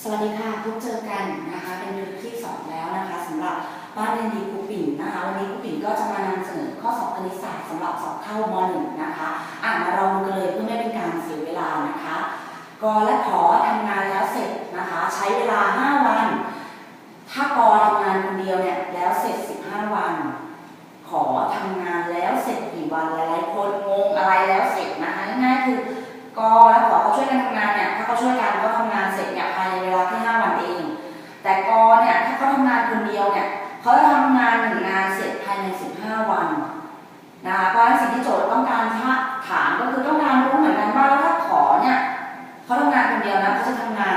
สวัสดีค่ะพบเจอกันนะคะเป็นยูนิตที่สองแล้วนะคะสำหรับบ้านเรียนดีครูปิ่นนะคะวันนี้ครูปิ่นก็จะมานำเสนอข้อสอบคณิตศาสตร์สำหรับสอบเข้ามหนึ่งนะคะอ่านมาลองดูกันเลยเพื่อไม่เป็นการเสียเวลานะคะกอและขอทำงานแล้วเสร็จนะคะ ใช้เวลา 5 วัน ถ้ากอทำงานคนเดียวเนี่ยแล้วเสร็จ 15 วัน ขอทำงานแล้วเสร็จกี่วันหลายๆคนงงอะไรแล้วเสร็จนะคะง่ายๆคือกอและ ช่วยกันทำงานเนี่ยถ้าเขาช่วยกันก็ทำงานเสร็จเนี่ยภายในเวลาแค่5วันเอง แต่กอเนี่ยถ้าเขาทำงานคนเดียวเนี่ยเขาจะทำงานหนึ่งงานเสร็จภายใน15วันนะคะเพราะฉะนั้นสิ่งที่โจทย์ต้องการถามก็คือต้องการรู้เหมือนกันว่าแล้วถ้าขอเนี่ยเขาทำงานคนเดียวนะเขาจะทำงาน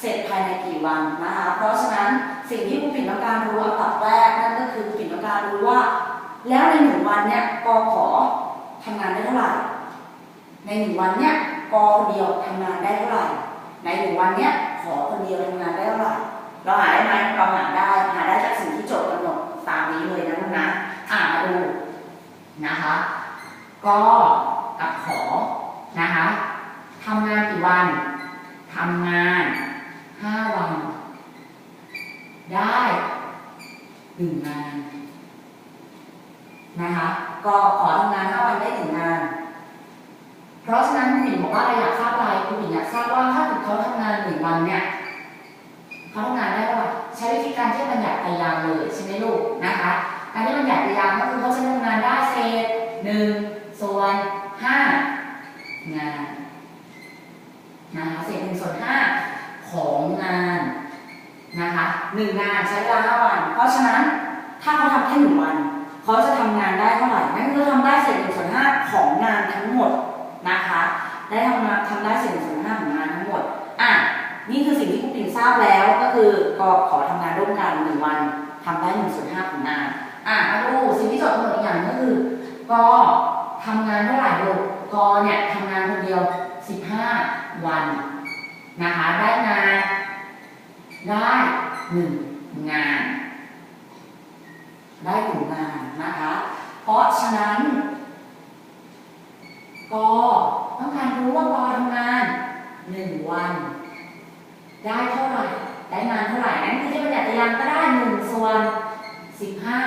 เสร็จภายในกี่วันนะคะ เพราะฉะนั้นสิ่งที่ผู้ปิ่นต้องการรู้อันดับแรกนั่นก็คือผู้ปิ่นต้องการรู้ว่า แล้วในหนึ่งวันเนี่ยกอขอทำงานได้เท่าไหร่ในหนึ่งวันเนี่ย กอคนเดียวทำงานได้เท่าไหร่ ในหนึ่งวันเนี่ยขอคนเดียวทำงานได้เท่าไหร่ เราหาได้ไหมเราหาได้ หาได้จากสิ่งที่โจทย์กำหนดตามนี้เลยนะลูกนะ อ่ามาดูนะคะกอกับขอนะคะทำงานกี่วันทำงานห้าวัน ได้หนึ่งงานนะคะ ก็ขอทำงาน5วันได้หนึ่งงาน เพราะฉะนั้นคุณหญิงบอกว่าเราอยากทราบอะไรคุณหญิงอยากทราบว่าถ้าถึงเขาทำงานหนึ่งวันเนี่ยเขาทำงานได้เท่าไหร่ใช้วิธีการที่บัญญัติตารางเลยใช่ไหมลูกนะคะการที่บัญญัติตารางก็คือเขาจะทำงานได้เศษหนึ่งส่วนห้างานนะคะเศษหนึ่งส่วนห้าของงานนะคะหนึ่งงานใช้เวลาห้าวัน เพราะฉะนั้นถ้าเขาทำแค่หนึ่งวัน ก็ทำงานเท่าไหร่ลูกกเนี่ยทำงานคนเดียว 15 วันนะคะ ได้งาน ได้หนึ่งงาน ได้หนึ่งงานนะคะ เพราะฉะนั้นกต้องการรู้ว่ากทำงานหนึ่งวัน ได้เท่าไหร่ ได้งานเท่าไหร่ นั่นคือที่บัญญัติตารางก็ได้หนึ่งส่วนสิบห้า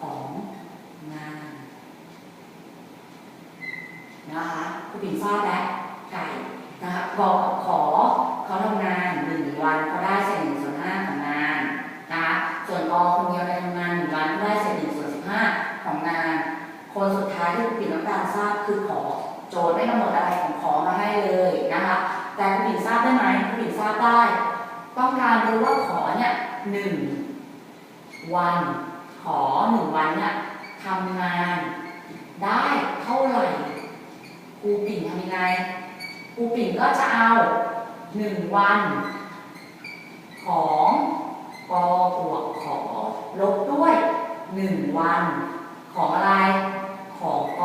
ของงาน นะคะคุณปิ่นทราบแล้วไก่นะคะบอกกับขอเขาทำงานหนึ่งวันเขาได้เศษหนึ่งส่วนห้าของงานนะคะส่วนอคนเดียวในทำงานหนึ่งวันเขาได้เศษหนึ่งส่วนสิบห้าของงาน คนสุดท้ายที่คุณปิ่นต้องการทราบคือขอโจทย์ไม่กำหนดอะไรของขอมาให้เลยนะคะแต่คุณปิ่นทราบได้ไหมคุณปิ่นทราบได้ ต้องการรู้ว่าขอเนี่ยหนึ่งวันขอหนึ่งวันเนี่ยทำงานได้เท่าไหร่ รูปิ่นทำยังไงครูปิ่นก็จะเอาหนึ่งวัน ของกบวกขอลบด้วยหนึ่งวัน ของอะไรของก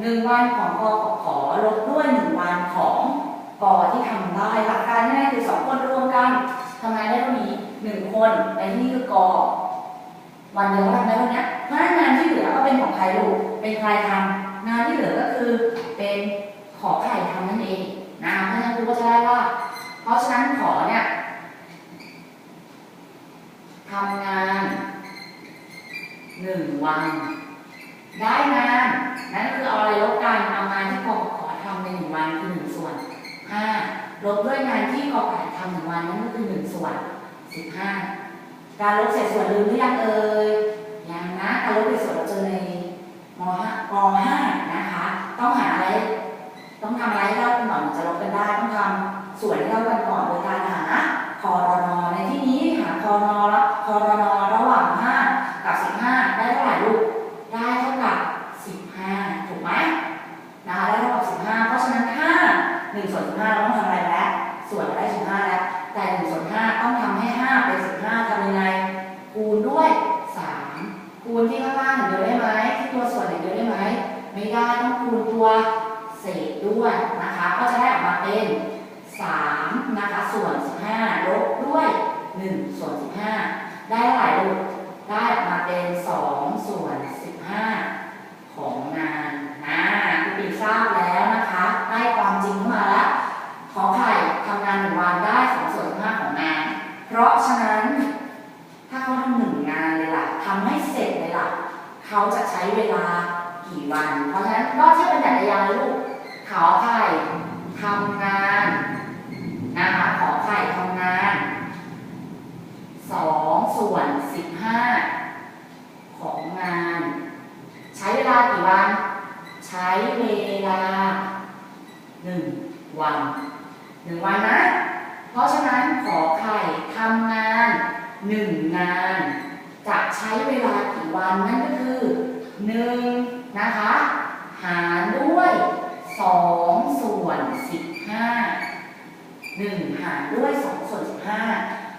หนึ่งวันของกกับขอลบด้วยหนึ่งวันของกที่ทำได้หลักการง่ายคือสองคนรวมกันทำงานได้เท่านี้หนึ่งคนในที่นี้คือกอวันเดียวทำได้เท่านี้เพราะฉะนั้งานที่เหลือก็เป็นของใครลูกเป็นใครทำ งานที่เหลือก็คือเป็นขอไข่ทำนั่นเองนะเพราะฉะนั้นครูก็จะได้ว่า เพราะฉะนั้นขอเนี่ยทำงานหนึ่งวัน ได้งานนั่นคือเอาอะไรลบกันเอางานที่กอขอทำในหนึ่งวันคือหนึ่งส่วนห้าลบด้วยงานที่กอไก่ทำหนึ่งวันนั่นก็คือหนึ่งส่วนสิบห้าการลบเศษส่วนลืมหรือยังเอ่ยยังนะการลบเศษส่วนเราเจอใน มห้ามห้านะคะ ต้องหาอะไร ต้องทำอะไรให้เท่ากันก่อนถึงจะลบกันได้ ต้องทำส่วนให้เท่ากันก่อนโดยการหาคอรนในที่นี้ 15 ลบด้วย1ส่วน 15 ได้หลายลูกได้ออกมาเป็น 2 ส่วน 15 ของงานนะคุณปีทราบแล้วนะคะ ได้ความจริงเข้ามาแล้ว ขอไข่ทำงานหนึ่งวันได้2ส่วน 15 ของงาน เพราะฉะนั้น ถ้าเขาทำหนึ่งงานเลยล่ะทำให้เสร็จเลยล่ะเขาจะใช้เวลากี่วัน เพราะฉะนั้นรอบที่เป็นจักรยานลูกขอไข่ทำงานนะคะ วนสิบห้าของงาน ใช้เวลากี่วัน ใช้เวลาหนึ่งวันหนึ่งวันนะ เพราะฉะนั้นขอไข่ทำงานหนึ่งาน จะใช้เวลากี่วันนั่นก็คือหนึ่งนะคะ หารด้วยสองส่วนสิบห้ารด้วยสองส่วนสิบห้า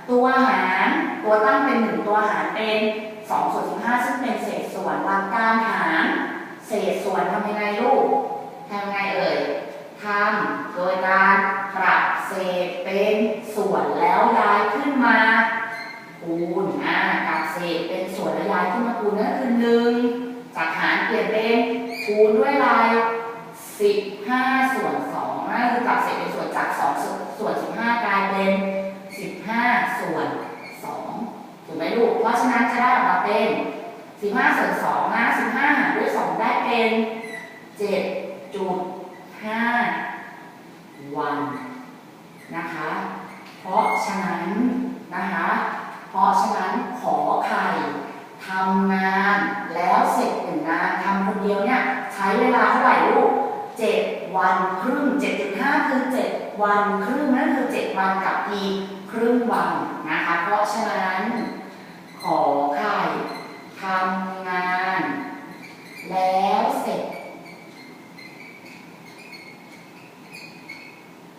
ตัวหาร ตัวตั้งเป็นหนึ่งตัวหารเป็นสองส่วนสิบห้าซึ่งเป็นเศษส่วนหลักการหารเศษส่วนทำยังไงลูกทำยังไงเอ่ยทำโดยการปรับเศษเป็นส่วนแล้วย้ายขึ้นมาคูณอ่ากับเศษเป็นส่วนและย้ายขึ้นมาคูณนั่นคือหนึ่งจากหารเปลี่ยนเป็นคูณด้วยลายสิบห้าส่วนสองนั่นคือกับเศษเป็นส่วนจากสองส่วนสิบห้ากลายเป็นสิบห้าส่วน ถูกไหมลูก เพราะฉะนั้นจะได้ออกมาเป็นสิบห้าส่วนสองนะสิบห้ารด้วยสองได้เป็นเจ็ดจุดห้าวันนะคะ เพราะฉะนั้นนะคะ เพราะฉะนั้นขอไข่ทำงานแล้วเสร็จหนึ่งงานทำคนเดียวเนี่ยใช้เวลาเท่าไหร่ลูกเจ็ดวันครึ่งเจ็ดจุดห้าคือเจ็ดวันครึ่งนั่นคือเจ็ดวันกับอีกครึ่งวันนะคะ เพราะฉะนั้น ขอไข่ทำงาน แล้วเสร็จ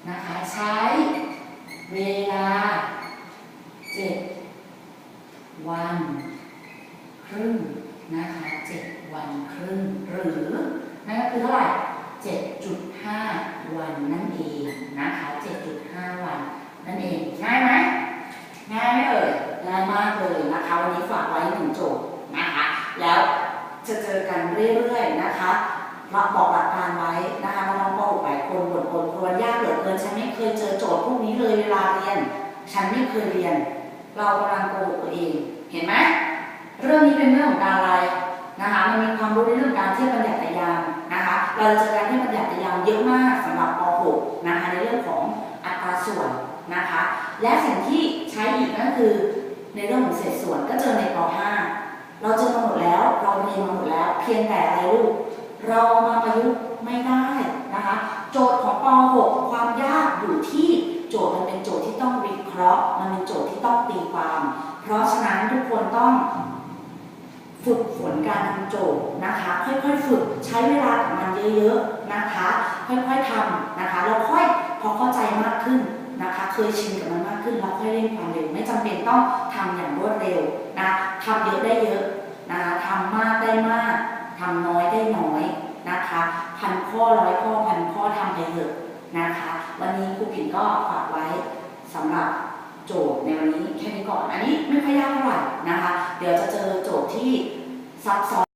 นะคะใช้เวลาเจ็ดวันครึ่งนะคะเจ็ดวันครึ่งหรือนั่นก็คือเท่าไหร่เจ็ดจุดห้าวันนั่นเองนะคะเจ็ดจุดห้าวันนั่นเองง่ายไหมง่ายไหม เอ่ยง่ายมากเลยนะคะ วันนี้ฝากไว้หนึ่งโจทย์นะคะ แล้วจะเจอกันเรื่อยๆนะคะเราบอกหลักการไว้นะคะน้องๆป .6 หลายคนบ่นคนครวนยากเหลือเกินฉันไม่เคยเจอโจทย์พวกนี้เลยเวลาเรียน ฉันไม่เคยเรียน เรากำลังโกหกตัวเองเห็นไหมเรื่องนี้เป็นเรื่องของการอะไรนะคะมันมีความรู้ในเรื่องการเทียบบัญญัติยามนะคะ เราจะเจอการเทียบบัญญัติยามเยอะมากสำหรับป .6 นะคะในเรื่องของอัตราส่วนนะคะ และสิ่งที่ใช้อีกนั่นคือ ในเรื่องของเศษส่วนก็เจอในป .5 เราเจอมาหมดแล้วเราเรียนมาหมดแล้ว เพียงแต่อะไรลูกเรามาประยุกต์ไม่ได้นะคะ โจทย์ของป .6 ความยากอยู่ที่โจทย์มันเป็นโจทย์ที่ต้องวิเคราะห์ มันเป็นโจทย์ที่ต้องตีความ เพราะฉะนั้นทุกคนต้องฝึกฝนการทำโจทย์นะคะ ค่อยๆฝึกใช้เวลากับมันเยอะๆนะคะ ค่อยๆทำนะคะแล้วค่อยพอเข้าใจมากขึ้น นะคะเคยชินกับมันมากขึ้นเราค่อยเร่งความเร็ว ไม่จำเป็นต้องทำอย่างรวดเร็วนะทำเยอะได้เยอะ